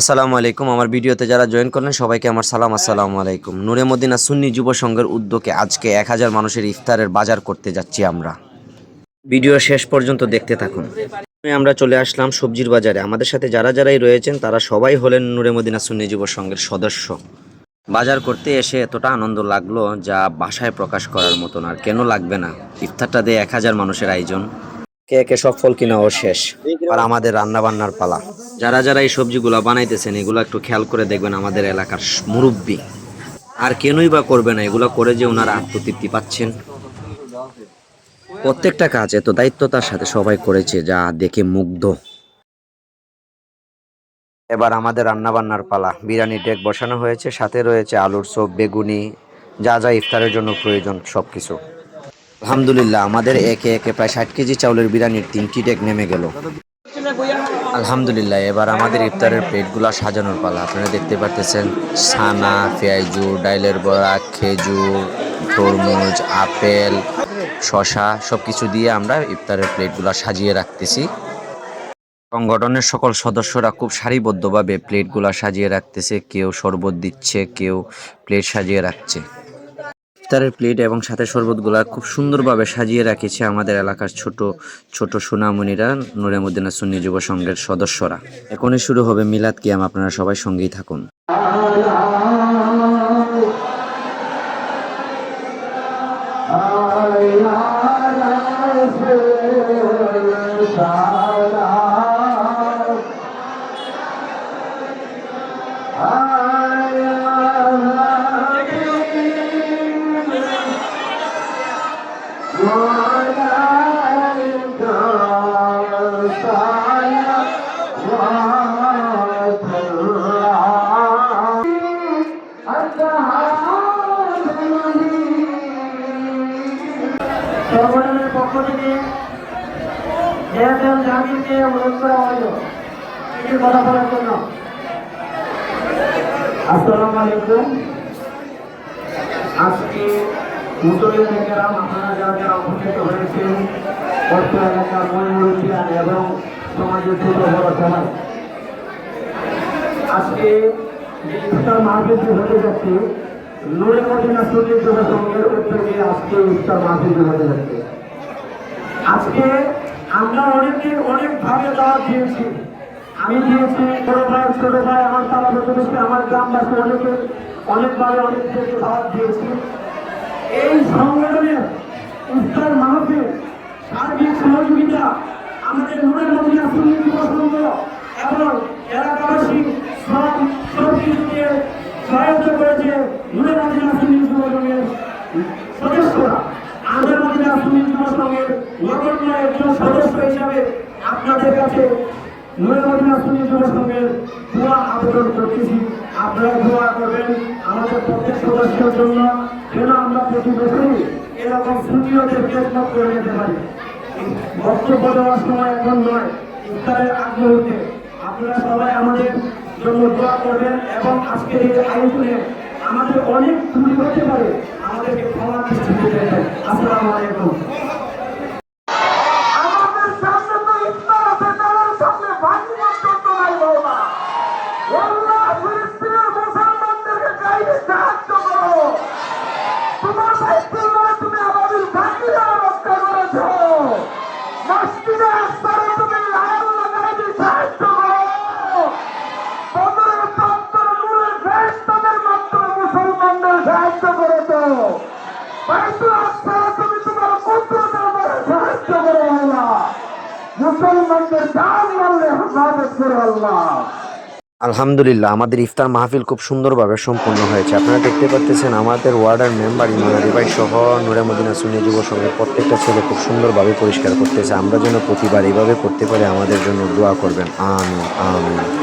আসসালামু আলাইকুম। আমার ভিডিওতে যারা জয়েন করলেন, সবাইকে আমার সালাম। আসসালামু আলাইকুম। নুরে মদিনা সুন্নি যুব সংঘের উদ্যোগে আজকে এক হাজার মানুষের ইফতারের বাজার করতে যাচ্ছি আমরা। ভিডিও শেষ পর্যন্ত দেখতে থাকুন। আমরা চলে আসলাম সবজির বাজারে। আমাদের সাথে যারা যারাই রয়েছেন, তারা সবাই হলেন নূরে মদিনা সুন্নি যুব সংঘের সদস্য। বাজার করতে এসে এতটা আনন্দ লাগল যা বাসায় প্রকাশ করার মতন। আর কেন লাগবে না? ইফতারটা দিয়ে এক হাজার মানুষের আয়োজন। কে কে সব ফল কিনাও শেষ। আর আমাদের রান্না বান্নার পালা। যারা যারা এই সবজিগুলো বানাইতেছেন, এগুলো একটু খেয়াল করে দেখবেন আমাদের এলাকার মুরব্বি। আর কেনই বা করবে না, এগুলো করে যে ওনারা আত্মতৃপ্তি পাচ্ছেন। প্রত্যেকটা কাজ এত দায়িত্বতার সাথে, সবাই করেছে যা দেখে মুগ্ধ। এবার আমাদের রান্না বান্নার পালা। বিরিয়ানি ডেক বসানো হয়েছে, সাথে রয়েছে আলুর চপ, বেগুনি, যা যা ইফতারের জন্য প্রয়োজন, সবকিছু। আলহামদুলিল্লাহ, আমাদের একে একে প্রায় ষাট কেজি চাউলের বিরিয়ানির তিনটি ডেক নেমে গেল। আলহামদুলিল্লাহ, এবার আমাদের ইফতারের প্লেটগুলো সাজানোর পালা। আপনারা দেখতে পারতেছেন, ছানা পেঁয়াজু ডাইলের বড়া, খেজুর, তরমুজ, আপেল শশা সব কিছু দিয়ে আমরা ইফতারের প্লেটগুলো সাজিয়ে রাখতেছি। সংগঠনের সকল সদস্যরা খুব সারিবদ্ধভাবে প্লেটগুলো সাজিয়ে রাখতেছে, কেউ শরবত দিচ্ছে, কেউ প্লেট সাজিয়ে রাখছে। ইফতারের প্লেট এবং সাথে শরবতগুলা খুব সুন্দরভাবে সাজিয়ে রাখেছে আমাদের এলাকার ছোট ছোট সোনামণিরা নূরে সুন্নি যুব সংঘের সদস্যরা এখনই শুরু হবে মিলাদ কিয়াম আপনারা সবাই সঙ্গেই থাকুন সংগঠনের পক্ষ থেকে এয়ারটেল জাহাঙ্গীরকে অনুরোধ করা হইল কিছু কথা বলার জন্য। আসসালামু আলাইকুম। আজকে মুসলিম গ্রাম আপনারা যারা যারা উপস্থিত হয়েছেন অর্থ এলাকার মহিমুরুদ্দিয়ান এবং সমাজের ছোট বড় সবাই আজকে যে ইফতার মাহফিলটি হতে যাচ্ছে নূরে মদিনা সুন্নি যুব সংঘের উদ্যোগে আজকে ইফতার মাহফিলটি হতে যাচ্ছে আজকে আমরা অনেকে অনেক ভাবে দাওয়াত দিয়েছি। আমি দিয়েছি, বড় ভাই, ছোট ভাই, আমার তারা প্রতিবেশী, আমার গ্রামবাসী, অনেকে অনেকভাবে অনেকদেরকে দাওয়াত দিয়েছি। এই সংগঠনের ইফতার মাহফিল সার্বিক সহযোগিতা আমাদের নূরের মদিনা সুন্নি যুব সংঘ এবং এলাকাবাসী সব সব সহায়তা করেছে নূরের মদিনা সুন্নি যুব সংঘের সদস্যরা আমাদের মদিনা সুন্নি যুব সংঘের নগণ্য একজন সদস্য হিসাবে আপনাদের কাছে নূরের মদিনা সুন্নি যুব সংঘের দোয়া আবেদন করতেছি। আপনারা দোয়া করবেন আমাদের প্রত্যেক সদস্যের জন্য। যেন আমরা প্রতি বছরই এরকম সুন্নিয়তের খেদমত করে নিতে পারি? বক্তব্য দেওয়ার সময় এখন নয়, ইফতারের আগ মুহূর্তে। আপনারা সবাই আমাদের জন্য দোয়া করবেন এবং আজকের এই আয়োজনে আমাদের অনেক ত্রুটি হতে পারে। আমাদেরকে ক্ষমা দৃষ্টি দেবেন আসসালামু আলাইকুম। তুমি আমাদের করেছ। তুমি করো আল্লাহ। আলহামদুলিল্লাহ, আমাদের ইফতার মাহফিল খুব সুন্দরভাবে সম্পন্ন হয়েছে। আপনারা দেখতে পাচ্ছেন আমাদের ওয়ার্ডের মেম্বার ইমানারি ভাই সহ নুরে মদিনা সুন্নি যুব সংঘের প্রত্যেকটা ছেলে খুব সুন্দরভাবে পরিষ্কার করতেছে। আমরা যেন প্রতিবার এইভাবে করতে পারি, আমাদের জন্য দোয়া করবেন। আমিন আমিন।